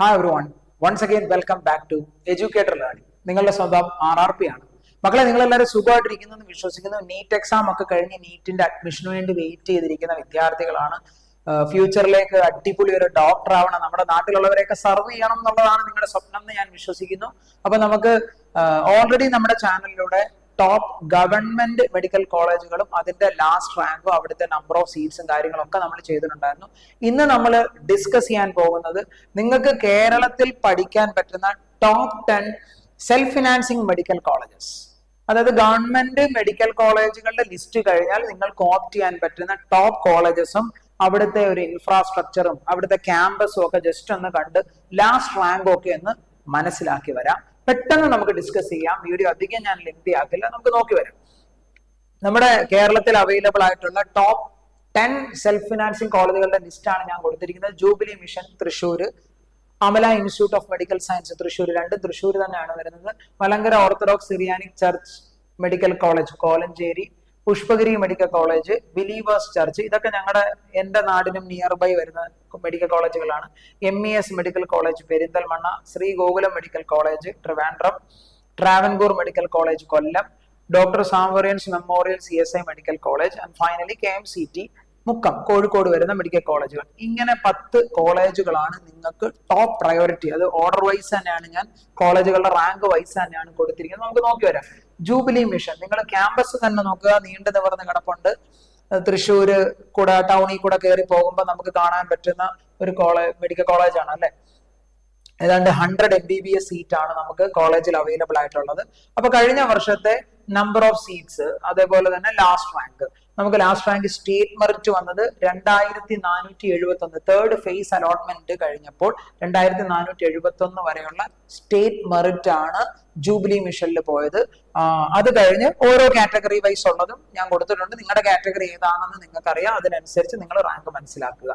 Hi everyone once again welcome back to educator learning നിങ്ങളുടെ സ്വന്തം R R P ആണ്. മക്കളെ നിങ്ങൾ എല്ലാവരും സുഖമായിട്ടിരിക്കുന്നു എന്ന് വിശ്വസിക്കുന്നു. നീറ്റ് എക്സാം ഒക്കെ കഴിഞ്ഞ് നീറ്റിന്റെ അഡ്മിഷന് വേണ്ടി വെയിറ്റ് ചെയ്തിരിക്കുന്ന വിദ്യാർത്ഥികളാണ്. ഫ്യൂച്ചറിലേക്ക് അടിപൊളി ഒരു ഡോക്ടർ ആവണം. നമ്മുടെ നാട്ടിലുള്ളവരെയൊക്കെ സർവ് ചെയ്യണം എന്നുള്ളതാണ് നിങ്ങളുടെ സ്വപ്നം എന്ന് ഞാൻ വിശ്വസിക്കുന്നു. അപ്പൊ നമുക്ക് ഓൾറെഡി നമ്മുടെ ചാനലിലൂടെ ടോപ്പ് ഗവൺമെന്റ് മെഡിക്കൽ കോളേജുകളും അതിന്റെ ലാസ്റ്റ് റാങ്കും അവിടുത്തെ നമ്പർ ഓഫ് സീറ്റ്സും കാര്യങ്ങളും ഒക്കെ നമ്മൾ ചെയ്തിട്ടുണ്ടായിരുന്നു. ഇന്ന് നമ്മൾ ഡിസ്കസ് ചെയ്യാൻ പോകുന്നത് നിങ്ങൾക്ക് കേരളത്തിൽ പഠിക്കാൻ പറ്റുന്ന top ten self financing medical colleges അതായത് ഗവൺമെന്റ് മെഡിക്കൽ കോളേജുകളുടെ ലിസ്റ്റ് കഴിഞ്ഞാൽ നിങ്ങൾക്ക് ഓപ്റ്റ് ചെയ്യാൻ പറ്റുന്ന ടോപ്പ് കോളേജസും അവിടുത്തെ ഒരു ഇൻഫ്രാസ്ട്രക്ചറും അവിടുത്തെ ക്യാമ്പസും ഒക്കെ ജസ്റ്റ് ഒന്ന് കണ്ട് ലാസ്റ്റ് റാങ്കും ഒക്കെ ഒന്ന് മനസ്സിലാക്കി വരാം. പെട്ടെന്ന് നമുക്ക് ഡിസ്കസ് ചെയ്യാം. വീഡിയോ അധികം ഞാൻ ലെങ്തി ആക്കില്ല. നമുക്ക് നോക്കി വരാം. നമ്മുടെ കേരളത്തിൽ അവൈലബിൾ ആയിട്ടുള്ള ടോപ്പ് ടെൻ സെൽഫ് ഫിനാൻസിങ് കോളേജുകളുടെ ലിസ്റ്റാണ് ഞാൻ കൊടുത്തിരിക്കുന്നത്. Jubilee Mission Thrissur Amala institute of medical science Thrissur രണ്ട് തൃശ്ശൂർ തന്നെയാണ് വരുന്നത്. Malankara orthodox Syriac church medical college Kolenchery. Pushpagiri medical college believers church ഇതൊക്കെ ഞങ്ങളുടെ എന്റെ നാടിനും നിയർ ബൈ വരുന്ന medical കോളേജുകളാണ് M E S medical college Perinthalmanna Sree Gokulam medical college Trivandrum Travancore medical college Kollam doctor Somervell's memorial C S I medical college and finally K M C T Mukkam Kozhikode വരുന്ന medical കോളേജുകൾ ഇങ്ങനെ പത്ത് കോളേജുകളാണ് നിങ്ങൾക്ക് top priority അത് order wise തന്നെയാണ് ഞാൻ കോളേജുകളുടെ rank vice തന്നെയാണ് കൊടുത്തിരിക്കുന്നത്. നമുക്ക് നോക്കി വരാം ജൂബിലി മിഷൻ നിങ്ങൾ ക്യാമ്പസ് തന്നെ നോക്കുക. നീണ്ടു നിവർന്ന് കിടപ്പുണ്ട്. തൃശ്ശൂര് കൂടെ ടൗണിൽ കൂടെ കയറി പോകുമ്പോൾ നമുക്ക് കാണാൻ പറ്റുന്ന ഒരു കോളേജ് മെഡിക്കൽ കോളേജാണ് അല്ലെ? ഏതാണ്ട് hundred M B B S seat ആണ് നമുക്ക് കോളേജിൽ അവൈലബിൾ ആയിട്ടുള്ളത്. അപ്പൊ കഴിഞ്ഞ വർഷത്തെ നമ്പർ ഓഫ് സീറ്റ്സ് അതേപോലെ തന്നെ ലാസ്റ്റ് റാങ്ക് നമുക്ക് ലാസ്റ്റ് റാങ്ക് സ്റ്റേറ്റ് മെറിറ്റ് വന്നത് രണ്ടായിരത്തി നാനൂറ്റി എഴുപത്തി ഒന്ന് തേർഡ് ഫേസ് അലോട്ട്മെന്റ് കഴിഞ്ഞപ്പോൾ രണ്ടായിരത്തി നാനൂറ്റി എഴുപത്തി ഒന്ന് വരെയുള്ള സ്റ്റേറ്റ് മെറിറ്റ് ആണ് ജൂബിലി മിഷനിൽ പോയത്. അത് കഴിഞ്ഞ് ഓരോ കാറ്റഗറി വൈസ് ഉള്ളതും ഞാൻ കൊടുത്തിട്ടുണ്ട്. നിങ്ങളുടെ കാറ്റഗറി ഏതാണെന്ന് നിങ്ങൾക്കറിയാം. അതിനനുസരിച്ച് നിങ്ങൾ റാങ്ക് മനസ്സിലാക്കുക.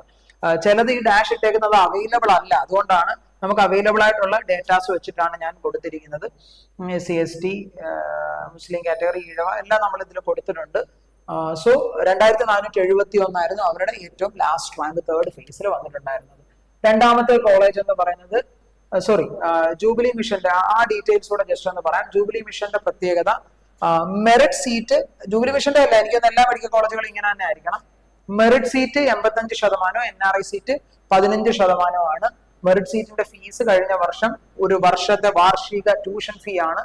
ചിലത് ഈ ഡാഷ് ഇട്ടേക്കുന്നത് അവൈലബിൾ അല്ല. അതുകൊണ്ടാണ് നമുക്ക് അവൈലബിൾ ആയിട്ടുള്ള ഡേറ്റാസ് വെച്ചിട്ടാണ് ഞാൻ കൊടുത്തിരിക്കുന്നത്. സി എസ് ടി മുസ്ലിം കാറ്റഗറി ഈഴവ എല്ലാം നമ്മൾ ഇതിൽ കൊടുത്തിട്ടുണ്ട്. സോ രണ്ടായിരത്തി നാനൂറ്റി എഴുപത്തി ഒന്നായിരുന്നു അവരുടെ ഏറ്റവും ലാസ്റ്റ് റാങ്ക് തേർഡ് ഫേസിൽ വന്നിട്ടുണ്ടായിരുന്നത്. രണ്ടാമത്തെ കോളേജ് എന്ന് പറയുന്നത് സോറി ജൂബിലി മിഷന്റെ ആ ഡീറ്റെയിൽസ് കൂടെ ജസ്റ്റ് ഒന്ന് പറയാം. ജൂബിലി മിഷന്റെ പ്രത്യേകത മെറിറ്റ് സീറ്റ് ജൂബിലി മിഷന്റെ അല്ല എനിക്ക് എല്ലാ മെഡിക്കൽ കോളേജുകളും ഇങ്ങനെ തന്നെ ആയിരിക്കണം. മെറിറ്റ് സീറ്റ് എൺപത്തഞ്ച് ശതമാനവും എൻ ആർ ഐ സീറ്റ് പതിനഞ്ച് ശതമാനവുമാണ്. മെറിറ്റ് സീറ്റിന്റെ ഫീസ് കഴിഞ്ഞ വർഷം ഒരു വർഷത്തെ വാർഷിക ട്യൂഷൻ ഫീ ആണ്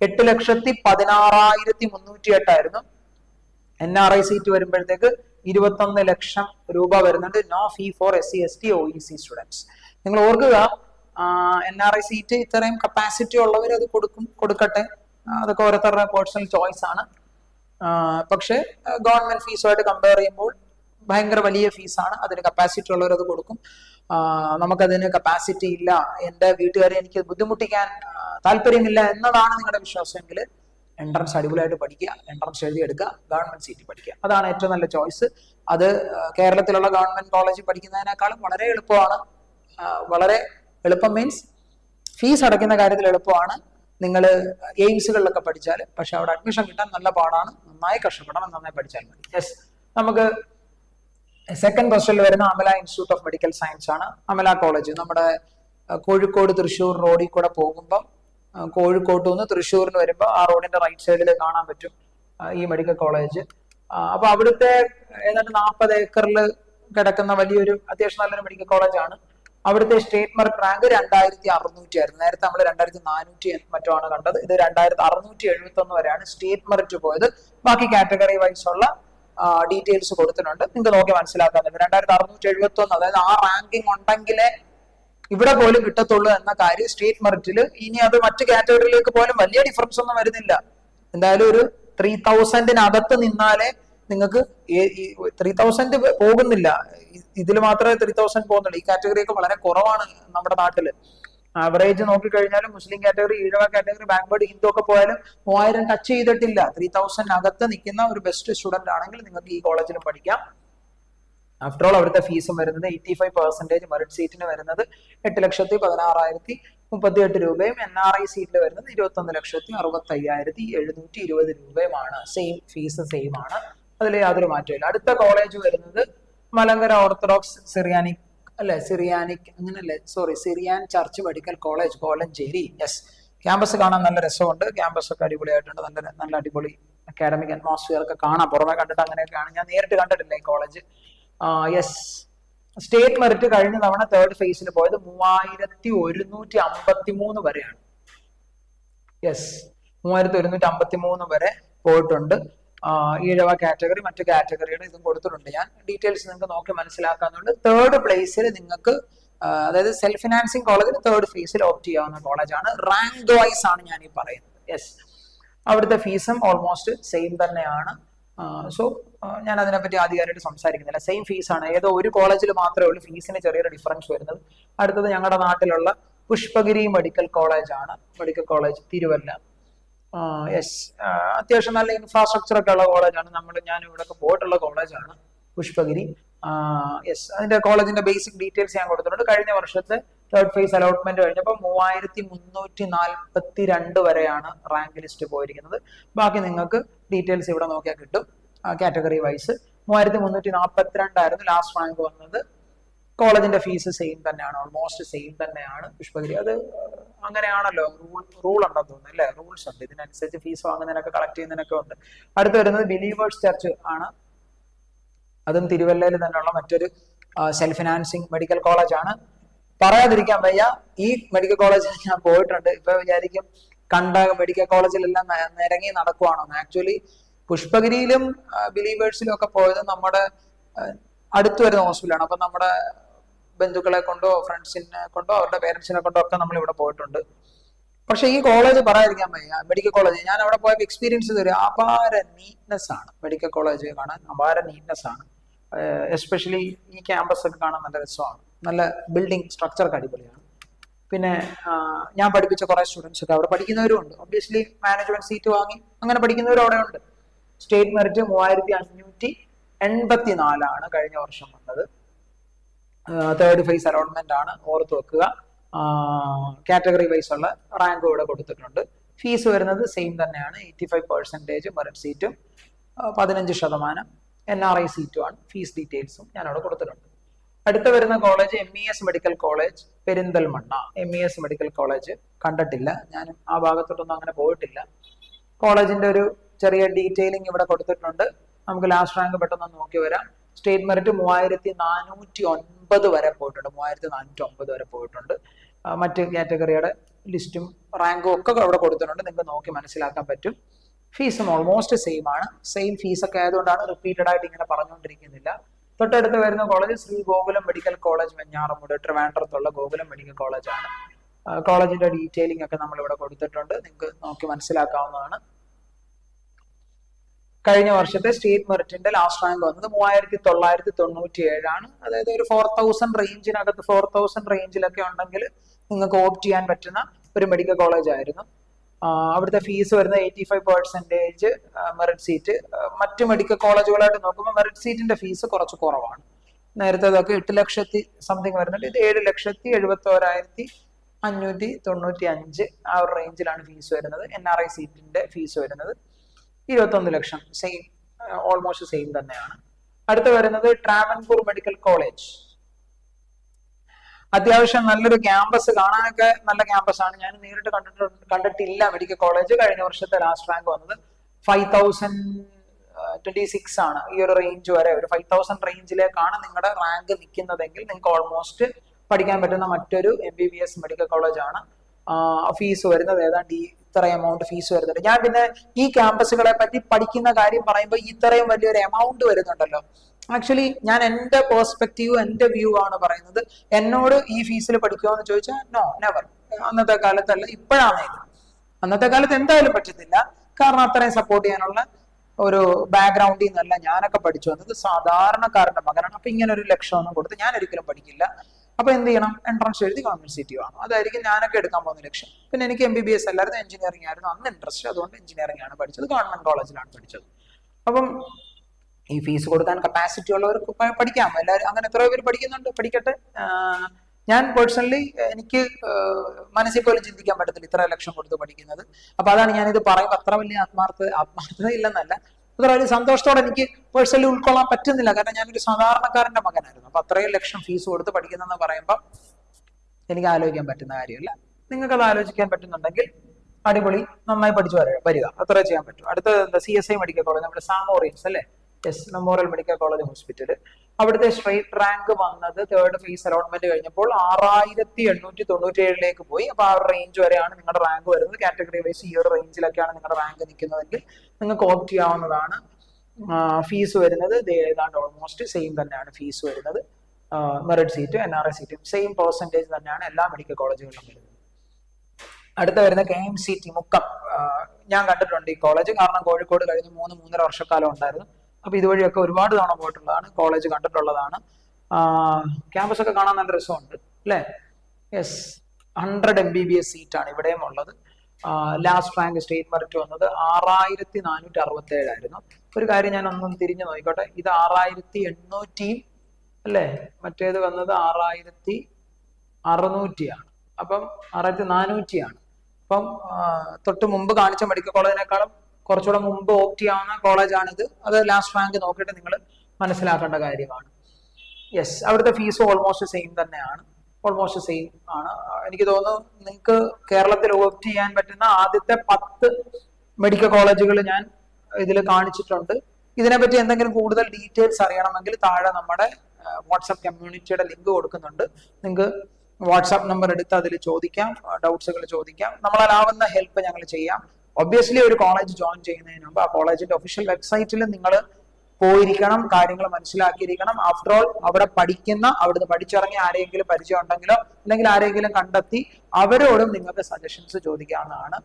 എട്ട് ലക്ഷത്തി പതിനാറായിരത്തി മുന്നൂറ്റി എട്ടായിരുന്നു എൻ ആർ ഐ സീറ്റ് വരുമ്പോഴത്തേക്ക് ഇരുപത്തൊന്ന് ലക്ഷം രൂപ വരുന്നുണ്ട്. No fee for S C S T O E C students നിങ്ങൾ ഓർക്കുക എൻ ആർ ഐ സീറ്റ് ഇത്രയും കപ്പാസിറ്റി ഉള്ളവർ അത് കൊടുക്കും കൊടുക്കട്ടെ. അതൊക്കെ ഓരോരുത്തരുടെ പേഴ്സണൽ ചോയ്സ് ആണ്. പക്ഷേ ഗവൺമെന്റ് ഫീസുമായിട്ട് കമ്പയർ ചെയ്യുമ്പോൾ ഭയങ്കര വലിയ ഫീസാണ് അതിന് കപ്പാസിറ്റി ഉള്ളവർ അത് കൊടുക്കും. നമുക്കതിന് കപ്പാസിറ്റി ഇല്ല. എന്റെ വീട്ടുകാരെ എനിക്ക് ബുദ്ധിമുട്ടിക്കാൻ താല്പര്യമില്ല എന്നതാണ് നിങ്ങളുടെ വിശ്വാസമെങ്കിൽ എൻട്രൻസ് അടിപൊളിയായിട്ട് പഠിക്കുക എൻട്രൻസ് എഴുതിയെടുക്കുക ഗവൺമെന്റ് സീറ്റ് പഠിക്കുക. അതാണ് ഏറ്റവും നല്ല ചോയ്സ് അത് കേരളത്തിലുള്ള ഗവൺമെന്റ് കോളേജിൽ പഠിക്കുന്നതിനേക്കാളും വളരെ എളുപ്പമാണ്. വളരെ എളുപ്പം മീൻസ് ഫീസ് അടയ്ക്കുന്ന കാര്യത്തിൽ എളുപ്പമാണ്. നിങ്ങൾ എയിംസുകളിലൊക്കെ പഠിച്ചാൽ പക്ഷെ അവിടെ അഡ്മിഷൻ കിട്ടാൻ നല്ല പാടാണ്. നന്നായി കഷ്ടപ്പെടണം നന്നായി പഠിച്ചാൽ മതി. യെസ് നമുക്ക് സെക്കൻഡ് ക്വസ്റ്റനിൽ വരുന്ന Amala institute of medical science ആണ്. അമല കോളേജ് നമ്മുടെ കോഴിക്കോട് തൃശ്ശൂർ റോഡിൽ കൂടെ പോകുമ്പോൾ കോഴിക്കോട്ട് നിന്ന് തൃശ്ശൂരിന് വരുമ്പോൾ ആ റോഡിന്റെ റൈറ്റ് സൈഡിൽ കാണാൻ പറ്റും ഈ മെഡിക്കൽ കോളേജ്. അപ്പൊ അവിടുത്തെ ഏതാണ്ട് നാൽപ്പത് ഏക്കറിൽ കിടക്കുന്ന വലിയൊരു അത്യാവശ്യം നല്ലൊരു മെഡിക്കൽ കോളേജാണ്. അവിടുത്തെ സ്റ്റേറ്റ് മാർക്ക് റാങ്ക് രണ്ടായിരത്തി അറുന്നൂറ്റി ആയിരുന്നു. നേരത്തെ നമ്മൾ രണ്ടായിരത്തി നാനൂറ്റി മറ്റോ ആണ് കണ്ടത്. ഇത് രണ്ടായിരത്തി അറുന്നൂറ്റി എഴുപത്തി ഒന്ന് വരെയാണ് സ്റ്റേറ്റ് മെറിറ്റ് പോയത്. ബാക്കി കാറ്റഗറി വൈസ് ഉള്ള ഡീറ്റെയിൽസ് കൊടുത്തിട്ടുണ്ട്. നിങ്ങൾക്ക് നോക്കി മനസ്സിലാക്കാൻ രണ്ടായിരത്തി അറുന്നൂറ്റി എഴുപത്തി ഒന്ന് അതായത് ആ റാങ്കിങ് ഉണ്ടെങ്കിലേ ഇവിടെ പോലും കിട്ടത്തുള്ളൂ എന്ന കാര്യം സ്റ്റേറ്റ് മെറിറ്റിൽ ഇനി അത് മറ്റു കാറ്റഗറിയിലേക്ക് പോലും വലിയ ഡിഫറൻസ് ഒന്നും വരുന്നില്ല. എന്തായാലും ഒരു ത്രീ തൗസൻഡിനകത്ത് നിന്നാലേ നിങ്ങൾക്ക് ത്രീ തൗസൻഡ് പോകുന്നില്ല. ഇതിൽ മാത്രമേ ത്രീ തൗസൻഡ് പോകുന്നുള്ളൂ. ഈ കാറ്റഗറിയൊക്കെ വളരെ കുറവാണ് നമ്മുടെ നാട്ടിൽ. ആവറേജ് നോക്കിക്കഴിഞ്ഞാലും മുസ്ലിം category Ezhava category backward Hindu ഒക്കെ പോയാലും മൂവായിരം ടച്ച് ചെയ്തിട്ടില്ല. ത്രീ തൗസൻഡ് അകത്ത് നിൽക്കുന്ന ഒരു ബെസ്റ്റ് സ്റ്റുഡന്റ് ആണെങ്കിൽ നിങ്ങൾക്ക് ഈ കോളേജിലും പഠിക്കാം. ആഫ്റ്റർ ഓൾ അവിടുത്തെ ഫീസും വരുന്നത് എയ്റ്റി ഫൈവ് പെർസെന്റേജ് മെറിറ്റ് സീറ്റിന് വരുന്നത് എട്ട് ലക്ഷത്തി പതിനാറായിരത്തി മുപ്പത്തി എട്ട് രൂപയും എൻ ആർ ഐ സീറ്റിൽ വരുന്നത് ഇരുപത്തൊന്ന് ലക്ഷത്തി അറുപത്തി അയ്യായിരത്തി എഴുന്നൂറ്റി ഇരുപത് രൂപയുമാണ്. സെയിം ഫീസ് സെയിം ആണ്. അതിൽ യാതൊരു മാറ്റമില്ല അടുത്ത കോളേജ് വരുന്നത് മലങ്കര ഓർത്തഡോക്സ് സിറിയാനിക് അല്ലെ സിറിയാനിക് അങ്ങനല്ലേ sorry Syrian church medical college Kolenchery yes campus കാണാൻ നല്ല രസമുണ്ട്. ക്യാമ്പസ് ഒക്കെ അടിപൊളിയായിട്ടുണ്ട്. നല്ല നല്ല അടിപൊളി അക്കാഡമിക് അറ്റ്മോസ്ഫിയർ ഒക്കെ കാണാം. പുറമെ കണ്ടിട്ട് അങ്ങനെയൊക്കെയാണ്. ഞാൻ നേരിട്ട് കണ്ടിട്ടില്ല ഈ കോളേജ് യെസ് സ്റ്റേറ്റ് മെറിറ്റ് കഴിഞ്ഞ തവണ തേർഡ് ഫേസിൽ പോയത് മൂവായിരത്തി ഒരുന്നൂറ്റി അമ്പത്തി മൂന്ന് വരെയാണ്. യെസ് മൂവായിരത്തി ഒരുന്നൂറ്റി അമ്പത്തി മൂന്ന് വരെ പോയിട്ടുണ്ട് ഈഴവ കാറ്റഗറി മറ്റു കാറ്റഗറിയുടെ ഇതും കൊടുത്തിട്ടുണ്ട്. ഞാൻ ഡീറ്റെയിൽസ് നിങ്ങൾക്ക് നോക്കി മനസ്സിലാക്കാന്നുണ്ട്. തേർഡ് പ്ലേസിൽ നിങ്ങൾക്ക് അതായത് സെൽഫ് ഫിനാൻസിങ് കോളേജിൽ തേർഡ് ഫീസിൽ ഓപ്റ്റ് ചെയ്യാവുന്ന കോളേജാണ് റാങ്ക് വൈസ് ആണ് ഞാൻ ഈ പറയുന്നത്. യെസ് അവിടുത്തെ ഫീസും ഓൾമോസ്റ്റ് സെയിം തന്നെയാണ്. സോ ഞാൻ അതിനെപ്പറ്റി ആധികാരികമായിട്ട് സംസാരിക്കുന്നില്ല. സെയിം ഫീസ് ആണ്. ഏതോ ഒരു കോളേജിൽ മാത്രമേ ഉള്ളൂ ഫീസിന് ചെറിയൊരു ഡിഫറൻസ് വരുന്നത്. അടുത്തത് ഞങ്ങളുടെ നാട്ടിലുള്ള പുഷ്പഗിരി മെഡിക്കൽ കോളേജ് ആണ്. Medical college Thiruvalla. യെസ് അത്യാവശ്യം നല്ല ഇൻഫ്രാസ്ട്രക്ചർ ഒക്കെ ഉള്ള കോളേജാണ് നമ്മൾ ഞാൻ ഇവിടെ പോയിട്ടുള്ള കോളേജാണ് പുഷ്പഗിരി. യെസ് അതിന്റെ കോളേജിന്റെ ബേസിക് ഡീറ്റെയിൽസ് ഞാൻ കൊടുത്തിട്ടുണ്ട്. കഴിഞ്ഞ വർഷത്തെ തേർഡ് ഫേസ് അലോട്ട്മെന്റ് കഴിഞ്ഞപ്പോൾ മൂവായിരത്തി മുന്നൂറ്റി നാൽപ്പത്തി രണ്ട് വരെയാണ് റാങ്ക് ലിസ്റ്റ് പോയിരിക്കുന്നത്. ബാക്കി നിങ്ങൾക്ക് ഡീറ്റെയിൽസ് ഇവിടെ നോക്കിയാൽ കിട്ടും. കാറ്റഗറി വൈസ് മൂവായിരത്തി മുന്നൂറ്റി നാൽപ്പത്തിരണ്ടായിരുന്നു ലാസ്റ്റ് റാങ്ക് വന്നത്. കോളേജിന്റെ ഫീസ് സെയിം തന്നെയാണ്. ഓൾമോസ്റ്റ് സെയിം തന്നെയാണ്. പുഷ്പഗിരി അത് അങ്ങനെയാണല്ലോ. റൂൾ റൂൾ ഉണ്ടെന്ന് തോന്നുന്നു അല്ലേ? റൂൾസ് ഉണ്ട്. ഇതിനനുസരിച്ച് ഫീസ് വാങ്ങുന്നതിനൊക്കെ കളക്ട് ചെയ്യുന്നതിനൊക്കെ ഉണ്ട്. അടുത്ത് വരുന്നത് ബിലീവേഴ്സ് ചർച്ച് ആണ്. അതും തിരുവല്ലയിൽ തന്നെയുള്ള മറ്റൊരു സെൽഫ് ഫിനാൻസിങ് മെഡിക്കൽ കോളേജ് ആണ്. പറയാതിരിക്കാൻ വയ്യ. ഈ മെഡിക്കൽ കോളേജിൽ ഞാൻ പോയിട്ടുണ്ട്. ഇപ്പൊ വിചാരിക്കും കണ്ട മെഡിക്കൽ കോളേജിലെല്ലാം നിരങ്ങി നടക്കുവാണോ? ആക്ച്വലി പുഷ്പഗിരിയിലും ബിലീവേഴ്സിലും ഒക്കെ പോയത് നമ്മുടെ അടുത്തു വരുന്ന ഹോസ്പിറ്റലാണ് അപ്പൊ നമ്മുടെ ബന്ധുക്കളെ കൊണ്ടോ ഫ്രണ്ട്സിനെ കൊണ്ടോ അവരുടെ പേരൻസിനെ കൊണ്ടോ ഒക്കെ നമ്മൾ ഇവിടെ പോയിട്ടുണ്ട്. പക്ഷെ ഈ കോളേജ് പറയാതിരിക്കാൻ വയ്യ. മെഡിക്കൽ കോളേജ് ഞാൻ അവിടെ പോയപ്പോൾ എക്സ്പീരിയൻസ് തരും അപാര നീറ്റ്നെസ് ആണ്. മെഡിക്കൽ കോളേജ് കാണാൻ അപാര നീറ്റ്നെസ് ആണ്. എസ്പെഷ്യലി ഈ ക്യാമ്പസ് ഒക്കെ കാണാൻ നല്ല രസമാണ്. നല്ല ബിൽഡിംഗ് സ്ട്രക്ചർ ഒക്കെ അടിപൊളിയാണ്. പിന്നെ ഞാൻ പഠിപ്പിച്ച കുറെ സ്റ്റുഡൻസ് ഒക്കെ അവിടെ പഠിക്കുന്നവരും ഉണ്ട്. ഒബ്വിയസ്ലി മാനേജ്മെന്റ് സീറ്റ് വാങ്ങി അങ്ങനെ പഠിക്കുന്നവരും അവിടെ ഉണ്ട്. സ്റ്റേറ്റ് മെറിറ്റ് മൂവായിരത്തി അഞ്ഞൂറ്റി എൺപത്തി നാലാണ് കഴിഞ്ഞ വർഷം വന്നത്. തേർഡ് ഫേസ് അലോട്ട്മെന്റ് ആണ് ഓർത്ത് വെക്കുക. കാറ്റഗറി വൈസ് ഉള്ള റാങ്ക് ഇവിടെ കൊടുത്തിട്ടുണ്ട്. ഫീസ് വരുന്നത് സെയിം തന്നെയാണ്. എയ്റ്റി ഫൈവ് പെർസെന്റേജ് മെറിറ്റ് സീറ്റും പതിനഞ്ച് ശതമാനം എൻ ആർ ഐ സീറ്റുമാണ് ഫീസ് ഡീറ്റെയിൽസും ഞാൻ അവിടെ കൊടുത്തിട്ടുണ്ട്. അടുത്ത വരുന്ന college M E S medical college Perinthalmanna. M E S medical college കണ്ടിട്ടില്ല. ഞാൻ ആ ഭാഗത്തോട്ടൊന്നും അങ്ങനെ പോയിട്ടില്ല. കോളേജിന്റെ ഒരു ചെറിയ ഡീറ്റെയിലിംഗ് ഇവിടെ കൊടുത്തിട്ടുണ്ട്. നമുക്ക് ലാസ്റ്റ് റാങ്ക് പെട്ടെന്ന് നോക്കി വരാം. സ്റ്റേറ്റ് മെറിറ്റ് മൂവായിരത്തി നാനൂറ്റി ഒൻപത് വരെ പോയിട്ടുണ്ട്. മൂവായിരത്തി നാനൂറ്റി ഒമ്പത് വരെ പോയിട്ടുണ്ട് മറ്റ് കാറ്റഗറിയുടെ ലിസ്റ്റും റാങ്കും ഒക്കെ അവിടെ കൊടുത്തിട്ടുണ്ട്. നിങ്ങൾക്ക് നോക്കി മനസ്സിലാക്കാൻ പറ്റും. ഫീസും ഓൾമോസ്റ്റ് സെയിം ആണ്. സെയിം ഫീസൊക്കെ ആയതുകൊണ്ടാണ് റിപ്പീറ്റഡ് ആയിട്ട് ഇങ്ങനെ പറഞ്ഞുകൊണ്ടിരിക്കുന്നില്ല. തൊട്ടടുത്ത് വരുന്ന college Shri Gokulam medical college Venjaramoodu ട്രിവാൻഡ്രത്തുള്ള Gokulam medical ആണ് കോളേജിന്റെ ഡീറ്റെയിലിംഗ് ഒക്കെ നമ്മൾ ഇവിടെ കൊടുത്തിട്ടുണ്ട്. നിങ്ങൾക്ക് നോക്കി മനസ്സിലാക്കാവുന്നതാണ്. കഴിഞ്ഞ വർഷത്തെ സ്റ്റേറ്റ് മെറിറ്റിന്റെ ലാസ്റ്റ് റാങ്ക് വന്നത് മൂവായിരത്തി തൊള്ളായിരത്തി തൊണ്ണൂറ്റി ഏഴാണ് അതായത് ഒരു ഫോർ തൗസൻഡ് റേഞ്ചിനകത്ത് ഫോർ തൗസൻഡ് റേഞ്ചിലൊക്കെ ഉണ്ടെങ്കിൽ നിങ്ങൾക്ക് ഓപ്റ്റ് ചെയ്യാൻ പറ്റുന്ന ഒരു മെഡിക്കൽ കോളേജ് ആയിരുന്നു. അവിടുത്തെ ഫീസ് വരുന്ന eighty five percentage merit seat മറ്റ് മെഡിക്കൽ കോളേജുകളായിട്ട് നോക്കുമ്പോൾ മെറിറ്റ് സീറ്റിന്റെ ഫീസ് കുറച്ച് കുറവാണ്. നേരത്തെ അതൊക്കെ എട്ട് ലക്ഷത്തി സംതിങ് വരുന്നുണ്ട്. ഇത് ഏഴ് ലക്ഷത്തി എഴുപത്തോരായിരത്തി അഞ്ഞൂറ്റി തൊണ്ണൂറ്റി അഞ്ച് ആ ഒരു റേഞ്ചിലാണ് ഫീസ് വരുന്നത്. എൻ ആർ ഐ സീറ്റിന്റെ ഫീസ് വരുന്നത് ഇരുപത്തൊന്ന് ലക്ഷം. സെയിം ഓൾമോസ്റ്റ് സെയിം തന്നെയാണ്. അടുത്ത വരുന്നത് ട്രാവൻകൂർ മെഡിക്കൽ കോളേജ് അത്യാവശ്യം നല്ലൊരു ക്യാമ്പസ് കാണാനൊക്കെ നല്ല ക്യാമ്പസ് ആണ്. ഞാൻ നേരിട്ട് കണ്ടിട്ട് കണ്ടിട്ടില്ല. മെഡിക്കൽ കോളേജ് കഴിഞ്ഞ വർഷത്തെ ലാസ്റ്റ് റാങ്ക് വന്നത് ഫൈവ് തൗസൻഡ് ട്വന്റി സിക്സ് ആണ്. ഈ ഒരു റേഞ്ച് വരെ. ഒരു ഫൈവ് തൗസൻഡ് റേഞ്ചിലേക്കാണ് നിങ്ങളുടെ റാങ്ക് നിൽക്കുന്നതെങ്കിൽ നിങ്ങൾക്ക് ഓൾമോസ്റ്റ് പഠിക്കാൻ പറ്റുന്ന മറ്റൊരു M B B S medical college ആണ്. ഫീസ് വരുന്നത് ഏതാണ്ട് ഈ ഇത്ര എമൗണ്ട് ഫീസ് വരുന്നുണ്ട്. ഞാൻ പിന്നെ ഈ ക്യാമ്പസുകളെ പറ്റി പഠിക്കുന്ന കാര്യം പറയുമ്പോൾ ഇത്രയും വലിയൊരു എമൗണ്ട് വരുന്നുണ്ടല്ലോ. ആക്ച്വലി ഞാൻ എന്റെ പേഴ്സ്പെക്റ്റീവ് എന്റെ വ്യൂ ആണ് പറയുന്നത്. എന്നോട് ഈ ഫീസിൽ പഠിക്കുമോ എന്ന് ചോദിച്ചാൽ നോ നെവർ അന്നത്തെ കാലത്തല്ല ഇപ്പോഴാണ് ഇത്. അന്നത്തെ കാലത്ത് എന്തായാലും പറ്റത്തില്ല. കാരണം അത്രയും സപ്പോർട്ട് ചെയ്യാനുള്ള ഒരു ബാക്ക്ഗ്രൗണ്ടിൽ നിന്നല്ല ഞാനൊക്കെ പഠിച്ചു വന്നത്. സാധാരണക്കാരന്റെ മകനാണ്. അപ്പൊ ഇങ്ങനെ ഒരു ലക്ഷ്യമൊന്നും കൊടുത്ത് ഞാൻ ഒരിക്കലും പഠിക്കില്ല. അപ്പൊ എന്ത് ചെയ്യണം? എൻട്രൻസ് എഴുതി ഗവൺമെന്റ് സീറ്റ് വേണം. അതായിരിക്കും ഞാനൊക്കെ എടുക്കാൻ പോകുന്ന ലക്ഷ്യം. പിന്നെ എനിക്ക് എം ബി ബി എസ് അല്ലായിരുന്നു എഞ്ചിനീയറിംഗ് ആയിരുന്നു. അന്ന് ഇൻട്രസ്റ്റ് അതുകൊണ്ട് എഞ്ചിനീയറിംഗ് ആണ് പഠിച്ചത്. ഗവൺമെന്റ് കോളേജിലാണ് പഠിച്ചത്. അപ്പം ഈ ഫീസ് കൊടുക്കാൻ കപ്പാസിറ്റി ഉള്ളവർക്ക് പഠിക്കാം. എല്ലാവരും അങ്ങനെ എത്ര പേര് പഠിക്കുന്നുണ്ട്. പഠിക്കട്ടെ. ഞാൻ പേഴ്സണലി എനിക്ക് മനസ്സിൽ പോലും ചിന്തിക്കാൻ പറ്റത്തില്ല ഇത്ര ലക്ഷം കൊടുത്ത് പഠിക്കുന്നത്. അപ്പൊ അതാണ് ഞാനിത് പറയുമ്പോൾ അത്ര വലിയ ആത്മാർത്ഥ ആത്മാർത്ഥത ഇല്ലെന്നല്ല അത്ര വലിയ സന്തോഷത്തോടെ എനിക്ക് പേഴ്സണലി ഉൾക്കൊള്ളാൻ പറ്റുന്നില്ല. കാരണം ഞാനൊരു സാധാരണക്കാരന്റെ മകനായിരുന്നു. അപ്പൊ അത്രയും ലക്ഷം ഫീസ് കൊടുത്ത് പഠിക്കുന്നെന്ന് പറയുമ്പോൾ എനിക്ക് ആലോചിക്കാൻ പറ്റുന്ന കാര്യമല്ല. നിങ്ങൾക്ക് അത് ആലോചിക്കാൻ പറ്റുന്നുണ്ടെങ്കിൽ അടിപൊളി. നന്നായി പഠിച്ചു വരിക വരിക. അത്ര ചെയ്യാൻ പറ്റും. അടുത്തത് എന്താ? C S I medical college നമ്മുടെ സാമോറിയൻസ് അല്ലേ? S memorial medical college hospital അവിടുത്തെ സ്ട്രേറ്റ് റാങ്ക് വന്നത് തേർഡ് ഫേസ് അലോട്ട്മെന്റ് കഴിഞ്ഞപ്പോൾ ആറായിരത്തി എണ്ണൂറ്റി തൊണ്ണൂറ്റി ഏഴിലേക്ക് പോയി. അപ്പൊ ആ റേഞ്ച് വരെയാണ് നിങ്ങളുടെ റാങ്ക് വരുന്നത്. കാറ്റഗറി വൈസ് ഈ ഒരു റേഞ്ചിലൊക്കെയാണ് നിങ്ങളുടെ റാങ്ക് നിൽക്കുന്നതെങ്കിൽ നിങ്ങൾക്ക് ഓപ്റ്റ് ചെയ്യാവുന്നതാണ്. ഫീസ് വരുന്നത് ഏതാണ്ട് ഓൾമോസ്റ്റ് സെയിം തന്നെയാണ് ഫീസ് വരുന്നത്. മെറിറ്റ് സീറ്റും എൻ ആർ ഐ സീറ്റും സെയിം പെർസെന്റേജ് തന്നെയാണ് എല്ലാ മെഡിക്കൽ കോളേജുകളിലും വരുന്നത്. അടുത്ത വരുന്ന K M C T Mukkam. ഞാൻ കണ്ടിട്ടുണ്ട് ഈ കോളേജ് കാരണം കോഴിക്കോട് കഴിഞ്ഞ് മൂന്ന് മൂന്നര വർഷക്കാലം ഉണ്ടായിരുന്നു. അപ്പൊ ഇതുവഴിയൊക്കെ ഒരുപാട് തവണ പോയിട്ടുള്ളതാണ് കോളേജ് കണ്ടിട്ടുള്ളതാണ്. ക്യാമ്പസ് ഒക്കെ കാണാൻ നല്ല രസമുണ്ട് അല്ലേ? Yes hundred M B B S സീറ്റാണ് ഇവിടെയും ഉള്ളത്. ലാസ്റ്റ് റാങ്ക് സ്റ്റേറ്റ് മെറിറ്റ് വന്നത് ആറായിരത്തി നാനൂറ്റി അറുപത്തി ഏഴായിരുന്നു ഒരു കാര്യം ഞാൻ ഒന്നും തിരിഞ്ഞു നോക്കിക്കോട്ടെ ഇത് ആറായിരത്തി എണ്ണൂറ്റിയും അല്ലേ? മറ്റേത് വന്നത് ആറായിരത്തി അറുന്നൂറ്റിയാണ് അപ്പം ആറായിരത്തി നാനൂറ്റിയാണ് അപ്പം തൊട്ട് മുമ്പ് കാണിച്ച മെഡിക്കൽ കോളേജിനേക്കാളും കുറച്ചുകൂടെ മുമ്പ് ഓപ്റ്റ് ചെയ്യാവുന്ന കോളേജാണിത് അത് ലാസ്റ്റ് റാങ്ക് നോക്കിയിട്ട് നിങ്ങൾ മനസ്സിലാക്കേണ്ട കാര്യമാണ്. യെസ് അവിടുത്തെ ഫീസ് ഓൾമോസ്റ്റ് സെയിം തന്നെയാണ്. ഓൾമോസ്റ്റ് സെയിം ആണ്. എനിക്ക് തോന്നുന്നു നിങ്ങൾക്ക് കേരളത്തിൽ ഓപ്റ്റ് ചെയ്യാൻ പറ്റുന്ന ആദ്യത്തെ പത്ത് മെഡിക്കൽ കോളേജുകൾ ഞാൻ ഇതിൽ കാണിച്ചിട്ടുണ്ട്. ഇതിനെപ്പറ്റി എന്തെങ്കിലും കൂടുതൽ ഡീറ്റെയിൽസ് അറിയണമെങ്കിൽ താഴെ നമ്മുടെ വാട്സപ്പ് കമ്മ്യൂണിറ്റിയുടെ ലിങ്ക് കൊടുക്കുന്നുണ്ട്. നിങ്ങൾക്ക് വാട്സാപ്പ് നമ്പർ എടുത്ത് അതിൽ ചോദിക്കാം ഡൗട്ട്സുകൾ ചോദിക്കാം. നമ്മളാവുന്ന ഹെൽപ്പ് ഞങ്ങൾ ചെയ്യാം. ഒബ്വിയസ്ലി ഒരു കോളേജ് ജോയിൻ ചെയ്യുന്നതിന് മുമ്പ് ആ കോളേജിന്റെ ഒഫീഷ്യൽ വെബ്സൈറ്റിൽ നിങ്ങൾ പോയിരിക്കണം കാര്യങ്ങൾ മനസ്സിലാക്കിയിരിക്കണം. ആഫ്റ്റർ ഓൾ അവിടെ പഠിക്കുന്ന അവിടുന്ന് പഠിച്ചിറങ്ങി ആരെങ്കിലും പരിചയം ഉണ്ടെങ്കിലോ അല്ലെങ്കിൽ ആരെങ്കിലും കണ്ടെത്തി അവരോടും നിങ്ങൾക്ക് സജഷൻസ് ചോദിക്കാവുന്നതാണ്.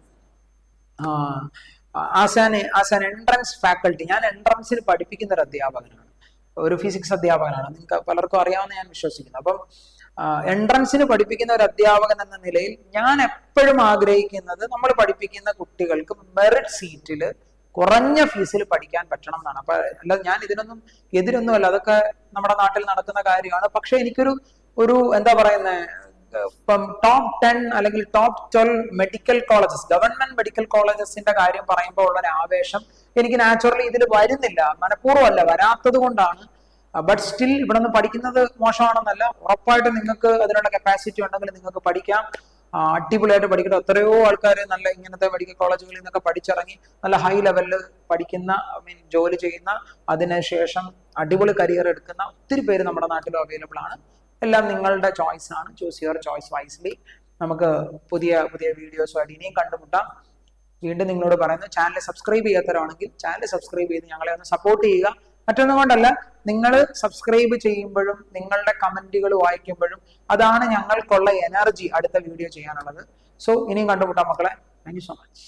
As an as an entrance faculty ഞാൻ എൻട്രൻസിൽ പഠിപ്പിക്കുന്ന ഒരു അധ്യാപകനാണ്. ഒരു ഫിസിക്സ് അധ്യാപകനാണ്. നിങ്ങൾക്ക് പലർക്കും അറിയാമെന്ന് ഞാൻ വിശ്വസിക്കുന്നു. അപ്പം എൻട്രൻസിന് പഠിപ്പിക്കുന്ന ഒരു അധ്യാപകൻ എന്ന നിലയിൽ ഞാൻ എപ്പോഴും ആഗ്രഹിക്കുന്നത് നമ്മൾ പഠിപ്പിക്കുന്ന കുട്ടികൾക്ക് മെറിറ്റ് സീറ്റിൽ കുറഞ്ഞ ഫീസിൽ പഠിക്കാൻ പറ്റണം എന്നാണ്. അപ്പൊ അല്ല ഞാൻ ഇതിനൊന്നും എതിരൊന്നുമല്ല. അതൊക്കെ നമ്മുടെ നാട്ടിൽ നടക്കുന്ന കാര്യമാണ്. പക്ഷെ എനിക്കൊരു ഒരു എന്താ പറയുന്നത് ഇപ്പം ടോപ്പ് ടെൻ അല്ലെങ്കിൽ top twelve medical colleges government medical കോളേജസിന്റെ കാര്യം പറയുമ്പോൾ ഉള്ള ഒരു ആവേശം എനിക്ക് നാച്ചുറലി ഇതിൽ വരുന്നില്ല. മനഃപൂർവമല്ല. വരാത്തത് കൊണ്ടാണ് ബട്ട് സ്റ്റിൽ ഇവിടെ നിന്ന് പഠിക്കുന്നത് മോശമാണെന്നല്ല. ഉറപ്പായിട്ട് നിങ്ങൾക്ക് അതിനുള്ള കപ്പാസിറ്റി ഉണ്ടെങ്കിൽ നിങ്ങൾക്ക് പഠിക്കാം. അടിപൊളിയായിട്ട് പഠിക്കട്ടെ. എത്രയോ ആൾക്കാർ നല്ല ഇങ്ങനത്തെ മെഡിക്കൽ കോളേജുകളിൽ നിന്നൊക്കെ പഠിച്ചിറങ്ങി നല്ല ഹൈ ലെവലിൽ പഠിക്കുന്ന ഐ മീൻ ജോലി ചെയ്യുന്ന അതിനുശേഷം അടിപൊളി കരിയർ എടുക്കുന്ന ഒത്തിരി പേര് നമ്മുടെ നാട്ടിൽ അവൈലബിൾ ആണ്. എല്ലാം നിങ്ങളുടെ ചോയ്സ് ആണ്. ചൂസ് യുവർ ചോയ്സ് വൈസ്ലി നമുക്ക് പുതിയ പുതിയ വീഡിയോസുമായിട്ട് ഇനിയും കണ്ടുമുട്ടാം. വീണ്ടും നിങ്ങളോട് പറയുന്നു ചാനൽ സബ്സ്ക്രൈബ് ചെയ്യാത്തവരാണെങ്കിൽ ചാനൽ സബ്സ്ക്രൈബ് ചെയ്ത് ഞങ്ങളെ ഒന്ന് സപ്പോർട്ട് ചെയ്യുക. മറ്റൊന്നും കൊണ്ടല്ല നിങ്ങൾ സബ്സ്ക്രൈബ് ചെയ്യുമ്പോഴും നിങ്ങളുടെ കമന്റുകൾ വായിക്കുമ്പോഴും അതാണ് ഞങ്ങൾക്കുള്ള എനർജി അടുത്ത വീഡിയോ ചെയ്യാനുള്ളത്. സോ ഇനിയും കണ്ടുമുട്ടാം മക്കളെ. Thank you so much